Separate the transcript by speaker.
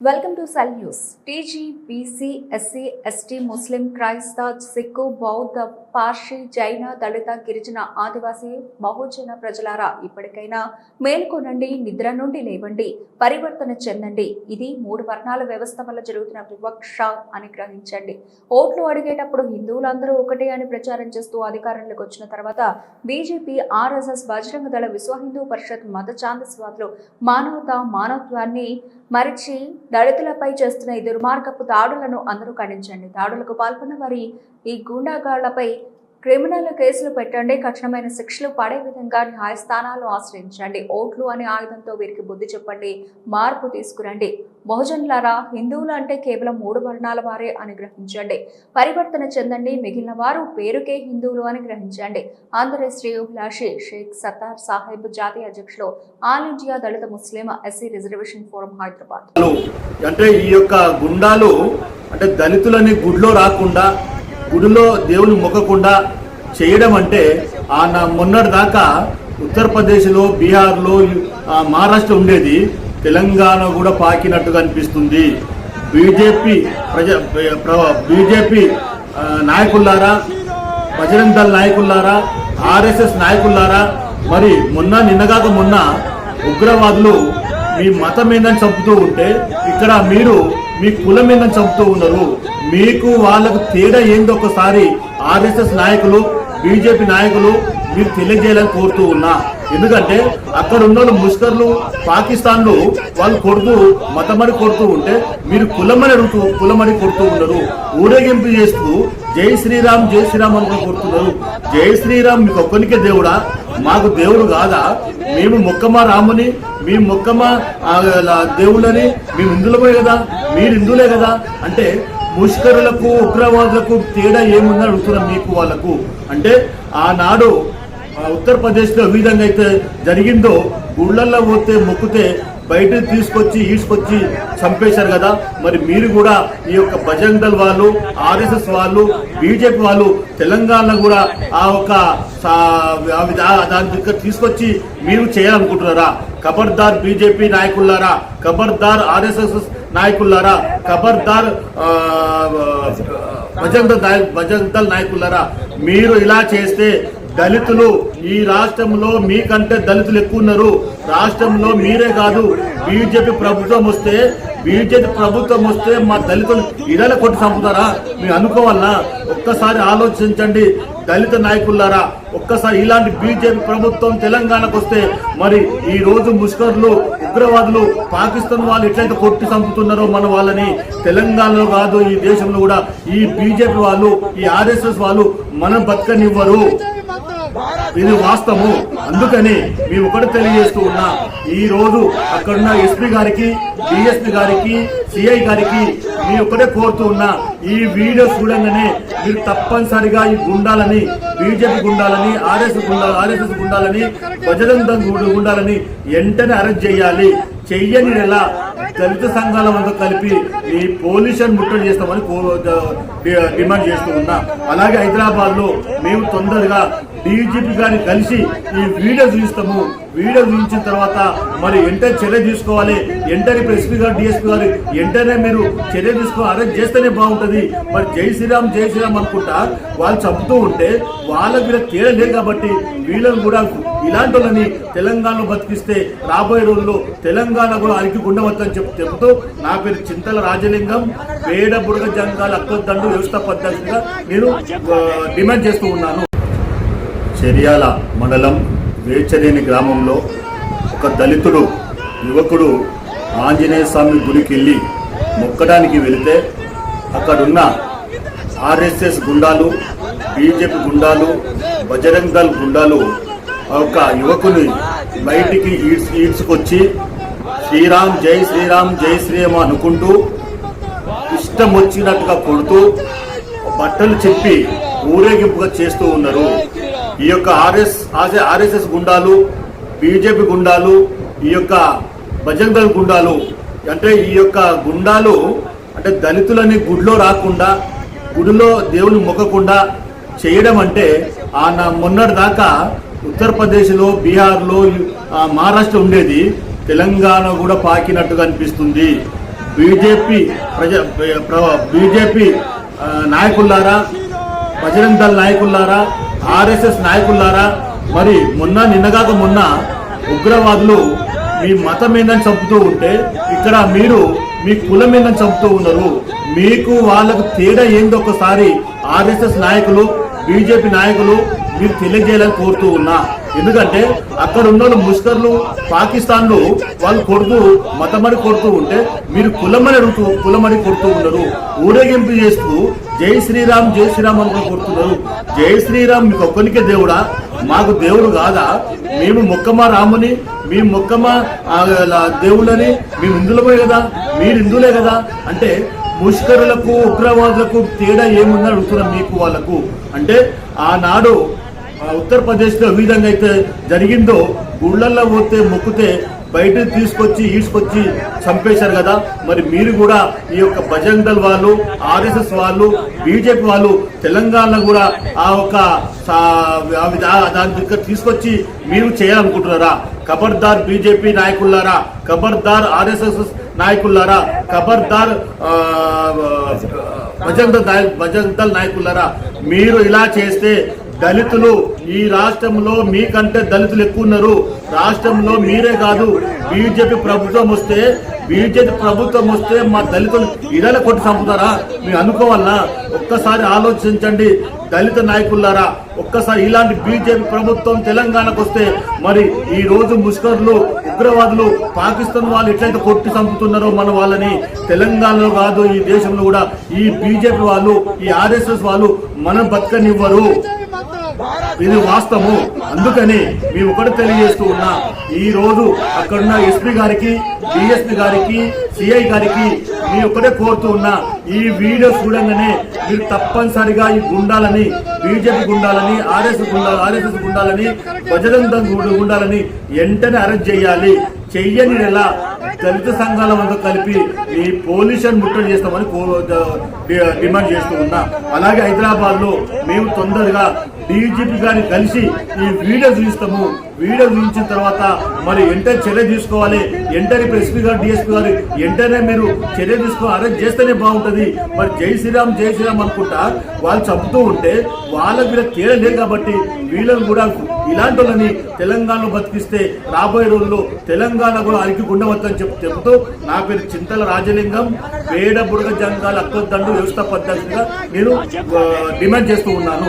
Speaker 1: Welcome to cell news TG BC SC ST ముస్లిం క్రైస్త సిక్కు బౌద్ధ పార్షి జైన దళిత గిరిజన ఆదివాసీ బహుజన ప్రజలారా ఇప్పటికైనా మేల్కొనండి నిద్ర నుండి లేవండి పరివర్తన చెందండి. ఇది మూడు వర్ణాల వ్యవస్థ వల్ల జరుగుతున్న వివక్ష అని గ్రహించండి. ఓట్లు అడిగేటప్పుడు హిందువులందరూ ఒకటే అని ప్రచారం చేస్తూ అధికారంలోకి వచ్చిన తర్వాత బీజేపీ ఆర్ఎస్ఎస్ బజరంగ దళ విశ్వ హిందూ పరిషత్ మత ఛాందస్వాదులు మానవత మానవత్వాన్ని మరిచి దళితులపై చేస్తున్న ఈ దుర్మార్గపు దాడులను అందరూ ఖండించండి. దాడులకు పాల్గొన్న వారి ఈ గూండాగాళ్ళపై క్రిమినల్ కేసులు పెట్టండి కఠినమైన శిక్షలు పడే విధంగా న్యాయస్థానాలు ఆశ్రయించండి. ఓట్లు అనే ఆయుధంతో వీరికి బుద్ధి చెప్పండి మార్పు తీసుకురండి. బహుజనులారా హిందువులు అంటే కేవలం మూడు వర్ణాల వారే అని గ్రహించండి. పరివర్తన చెందండి మిగిలిన వారు పేరుకే హిందువులు అని గ్రహించండి. ఆంధ్ర శ్రేయోభిలాషి షేక్ సత్తార్ సాహెబ్ జాతీయ అధ్యక్షులు ఆల్ ఇండియా దళిత ముస్లిం ఎస్సీ రిజర్వేషన్ ఫోరం హైదరాబాద్.
Speaker 2: అంటే ఈ యొక్క గుండాలు అంటే దళితులని గుడ్లో రాకుండా గుడిలో దేవుని మొక్కకుండా చేయడం అంటే ఆ నా మొన్నటి దాకా ఉత్తరప్రదేశ్లో బీహార్లో మహారాష్ట్ర ఉండేది. తెలంగాణ కూడా పాకినట్టుగా అనిపిస్తుంది. బీజేపీ ప్రజ బీజేపీ నాయకుల్లారా బజరంగ్ దళ్ నాయకుల్లారా ఆర్ఎస్ఎస్ నాయకుల్లారా మరి మొన్న నిన్నగాక మొన్న ఉగ్రవాదులు మీ మతం ఏందని చంపుతూ ఉంటే ఇక్కడ మీరు మీ కులం ఏందని చంపుతూ ఉన్నారు. మీకు వాళ్ళకు తేడా ఏందో ఒకసారి ఆర్ఎస్ఎస్ నాయకులు బీజేపీ నాయకులు మీరు తెలియజేయాలని కోరుతూ ఉన్నా. ఎందుకంటే అక్కడ ఉన్న వాళ్ళు ముష్కర్లు పాకిస్తాన్లు వాళ్ళు కొడుతూ మతమని కొడుతూ ఉంటే మీరు కులమని అడుగుతూ కులమని కొడుతూ ఉన్నారు. ఊరేగింపు చేస్తూ జై శ్రీరామ్ జై శ్రీరామ్ అని కొడుతున్నారు. జై శ్రీరామ్ మీకు ఒక్కరికే దేవుడా? మాకు దేవుడు కాదా? మేము మొక్కమా రాముని మేము మొక్కమా ఆ, దేవుళ్ళని మేము హిందులమే కదా? మీరు హిందులే కదా? అంటే ముష్కరులకు ఉగ్రవాదులకు తేడా ఏముందని అడుగుతున్నాం మీకు వాళ్ళకు. అంటే ఆనాడు ఉత్తరప్రదేశ్లో ఏ విధంగా అయితే జరిగిందో గుళ్ళల్లో పోతే మొక్కితే బయటకు తీసుకొచ్చి ఈడ్చుకొచ్చి చంపేశారు కదా. మరి మీరు కూడా ఈ యొక్క బజరంగ్ దళ్ వాళ్ళు ఆర్ఎస్ఎస్ వాళ్ళు బీజేపీ వాళ్ళు తెలంగాణ కూడా ఆ ఒక దాని దగ్గర తీసుకొచ్చి మీరు చేయాలనుకుంటున్నారా? ఖబర్దార్ బీజేపీ నాయకులారా? ఖబర్దార్ ఆర్ఎస్ఎస్ నాయకులారా? ఖబర్దార్ ఆ, బజరంగ్ దళ్ బజరంగ్ దళ్ నాయకులారా? మీరు ఇలా చేస్తే దళితులు ఈ రాష్ట్రంలో మీకంటే దళితులు ఎక్కువ ఉన్నారు. రాష్ట్రంలో మీరే కాదు బీజేపీ ప్రభుత్వం వస్తే బీజేపీ ప్రభుత్వం వస్తే మా దళితులు ఇడల కొట్టి చంపుతారా? మీరు అనుకోవాలనా ఒక్కసారి ఆలోచించండి దళిత నాయకులారా. ఒక్కసారి ఇలాంటి బీజేపీ ప్రభుత్వం తెలంగాణకు వస్తే మరి ఈ రోజు ముష్కర్లు ఉగ్రవాదులు పాకిస్తాన్ వాళ్ళు ఎట్లయితే కొట్టి చంపుతున్నారో మన వాళ్ళని తెలంగాణలో కాదు ఈ దేశంలో కూడా ఈ బీజేపీ వాళ్ళు ఈ ఆర్ఎస్ఎస్ వాళ్ళు మనం బతకనివ్వరు. ఇది వాస్తవము. అందుకని మేము ఒకటి తెలియజేస్తూ ఉన్నా ఈ రోజు అక్కడున్న ఎస్పీ గారికి డిఎస్పీ గారికి సిఐ గారికి మీ ఒకటే కోరుతూ ఉన్నా ఈ వీడియో చూడంగానే మీరు తప్పనిసరిగా ఈ గుండాలని బీజేపీ గుండాలని ఆర్ఎస్ గుండా ఆర్ఎస్ఎస్ గుండాలని బజరంగ గుండాలని వెంటనే అరెస్ట్ చేయాలి. చెయ్యని ఎలా దళిత సంఘాల వద్ద కలిపి ఈ పోలీసులను ముట్టడి చేస్తామని కో- డిమాండ్ చేస్తూ ఉన్నా. అలాగే హైదరాబాద్లో మేము తొందరగా డీజీపీ గారిని కలిసి ఈ వీడియో చూపిస్తాము. వీడియో చూపించిన తర్వాత మరి వెంటనే చర్య తీసుకోవాలి. వెంటనే ఇప్పుడు ఎస్పీ గారు డిఎస్పీ గారు వెంటనే మీరు చర్య తీసుకో అరెస్ట్ చేస్తేనే బాగుంటుంది. మరి జై శ్రీరామ్ జై శ్రీరామ్ అనుకుంటా వాళ్ళు చంపుతూ ఉంటే వాళ్ళకి వీళ్ళకి తేడా లేదు కాబట్టి వీళ్ళని కూడా ఇలాంటి వాళ్ళని తెలంగాణలో బతికిస్తే రాబోయే రోజుల్లో తెలంగాణ కూడా అరికి ఉండవచ్చని చెప్పి చెబుతూ నా పేరు చింతల రాజలింగం. పేడ బుడగ జంగాల అక్కదండు పద్ధతిగా నేను డిమాండ్ చేస్తూ ఉన్నాను. చెర్యాల మండలం వేచరేని గ్రామంలో ఒక దళితుడు యువకుడు ఆంజనేయ స్వామి గుడికెళ్ళి మొక్కడానికి వెళితే అక్కడున్న ఆర్ఎస్ఎస్ గుండాలు బీజేపీ గుండాలు బజరంగ్ దళ్ గుండాలు ఒక యువకుని బయటికి ఈడ్స్ ఈడ్చుకొచ్చి శ్రీరామ్ జై శ్రీరామ్ జై శ్రీరామ్ అనుకుంటూ ఇష్టం వచ్చినట్టుగా కొడుతూ బట్టలు చెప్పి ఊరేగింపుగా చేస్తూ ఉన్నారు. ఈ యొక్క ఆర్ఎస్ ఆర్ఎస్ఎస్ గుండాలు బీజేపీ గుండాలు ఈ యొక్క బజరంగ్ దళ గుండాలు అంటే ఈ యొక్క గుండాలు అంటే దళితులని గుడిలో రాకుండా గుడిలో దేవుని మొక్కకుండా చేయడం అంటే ఆ నా మొన్నటి దాకా ఉత్తరప్రదేశ్లో బీహార్లో మహారాష్ట్ర ఉండేది. తెలంగాణ కూడా పాకినట్టుగా అనిపిస్తుంది. బీజేపీ ప్రజ బీజేపీ నాయకులారా బజరంగ్ దళ నాయకులారా ఆర్ఎస్ఎస్ నాయకులారా మరి మొన్న నిన్నగాక మొన్న ఉగ్రవాదులు మీ మతం ఏందని చంపుతూ ఉంటే ఇక్కడ మీరు మీ కులం ఏందని చంపుతూ ఉన్నారు. మీకు వాళ్ళకు తేడా ఏందో ఒకసారి ఆర్ఎస్ఎస్ నాయకులు బీజేపీ నాయకులు మీరు తెలియజేయాలని కోరుతూ ఉన్నా. ఎందుకంటే అక్కడ ఉన్న వాళ్ళు ముష్కర్లు పాకిస్తాన్లు వాళ్ళు కొడుతూ మతమని కొడుతూ ఉంటే మీరు కులమని అడుగుతూ కులమని కొడుతూ ఉన్నారు ఊరేగింపు చేస్తూ జై శ్రీరామ్ జై శ్రీరామ్ అనుకుని కొడుతున్నారు. జై శ్రీరామ్ మీకు ఒక్కరికే దేవుడా? మాకు దేవుడు కాదా? మేము మొక్కమ్మ రాముని మేము మొక్కమా దేవుళ్ళని మేము హిందులమే కదా? మీరు హిందువులే కదా? అంటే ముష్కరులకు ఉగ్రవాదులకు తేడా ఏముందని అడుగుతున్నాం మీకు వాళ్ళకు. అంటే ఆనాడు ఉత్తరప్రదేశ్లో ఏ విధంగా అయితే జరిగిందో గుళ్ళల్లో పోతే మొక్కితే బయట తీసుకొచ్చి ఈడ్చుకొచ్చి చంపేశారు కదా. మరి మీరు కూడా ఈ యొక్క బజరంగ్ దళ్ వాళ్ళు ఆర్ఎస్ఎస్ వాళ్ళు బీజేపీ వాళ్ళు తెలంగాణలో కూడా ఆ ఒక దాని దగ్గర తీసుకొచ్చి మీరు చేయాలనుకుంటున్నారా? ఖబర్దార్ బీజేపీ నాయకులారా? ఖబర్దార్ ఆర్ఎస్ఎస్ నాయకులారా? ఖబర్దార్ భజంత భజంతల్ నాయకులరా మీరు ఇలా చేస్తే దళితులు ఈ రాష్ట్రంలో మీకంటే దళితులు ఎక్కువ ఉన్నారు. రాష్ట్రంలో మీరే కాదు బీజేపీ ప్రభుత్వం వస్తే బీజేపీ ప్రభుత్వం వస్తే మా దళితులు ఇడల కొట్టి చంపుతారా? మీరు అనుకోవాలా? ఒక్కసారి ఆలోచించండి దళిత నాయకులారా ఒక్కసారి ఇలాంటి బీజేపీ ప్రభుత్వం తెలంగాణకు వస్తే మరి ఈ రోజు ముష్కర్లు ఉగ్రవాదులు పాకిస్తాన్ వాళ్ళు ఎట్లయితే కొట్టి చంపుతున్నారో మన వాళ్ళని తెలంగాణలో కాదు ఈ దేశంలో కూడా ఈ బీజేపీ వాళ్ళు ఈ ఆర్ఎస్ఎస్ వాళ్ళు మనం బతకనివ్వరు. ఇది వాస్తవము. అందుకని మేము ఒకటి తెలియజేస్తూ ఉన్నా ఈ రోజు అక్కడున్న ఎస్పీ గారికి డిఎస్పీ గారికి సిఐ గారికి మీ ఒకటే కోరుతూ ఉన్నా ఈ వీడియో చూడంగానే మీరు తప్పనిసరిగా ఈ గుండాలని బీజేపీ గుండాలని ఆర్ఎస్ గుండా ఆర్ఎస్ఎస్ గుండాలని బజరంగ గుండాలని వెంటనే అరెస్ట్ చేయాలి. చెయ్యని ఎలా దళిత సంఘాల వద్ద కలిపి ఈ పొల్యూషన్ ముట్టడి చేస్తామని కో- డి- డిమాండ్ చేస్తూ ఉన్నా. అలాగే హైదరాబాద్లో మేము తొందరగా డీజీపీ గారిని కలిసి ఈ వీడియో చూపిస్తాము. వీడియో చూపించిన తర్వాత మరి వెంటనే చర్య తీసుకోవాలి. వెంటనే ఇప్పుడు ఎస్పీ గారు డిఎస్పీ గారు వెంటనే మీరు చర్య తీసుకో అరెస్ట్ చేస్తేనే బాగుంటుంది. మరి జై శ్రీరామ్ జై శ్రీరామ్ అనుకుంటా వాళ్ళు చంపుతూ ఉంటే వాళ్ళకి వీళ్ళకి తేడా లేదు కాబట్టి వీళ్ళని కూడా ఇలాంటి వాళ్ళని తెలంగాణలో బతికిస్తే రాబోయే రోజుల్లో తెలంగాణ కూడా అరికి ఉండవచ్చని చెప్పి చెబుతూ నా పేరు చింతల రాజలింగం. పేడ బుడగ జంగాల అక్కదండు వ్యవస్థ పద్ధతిగా నేను డిమాండ్ చేస్తూ ఉన్నాను.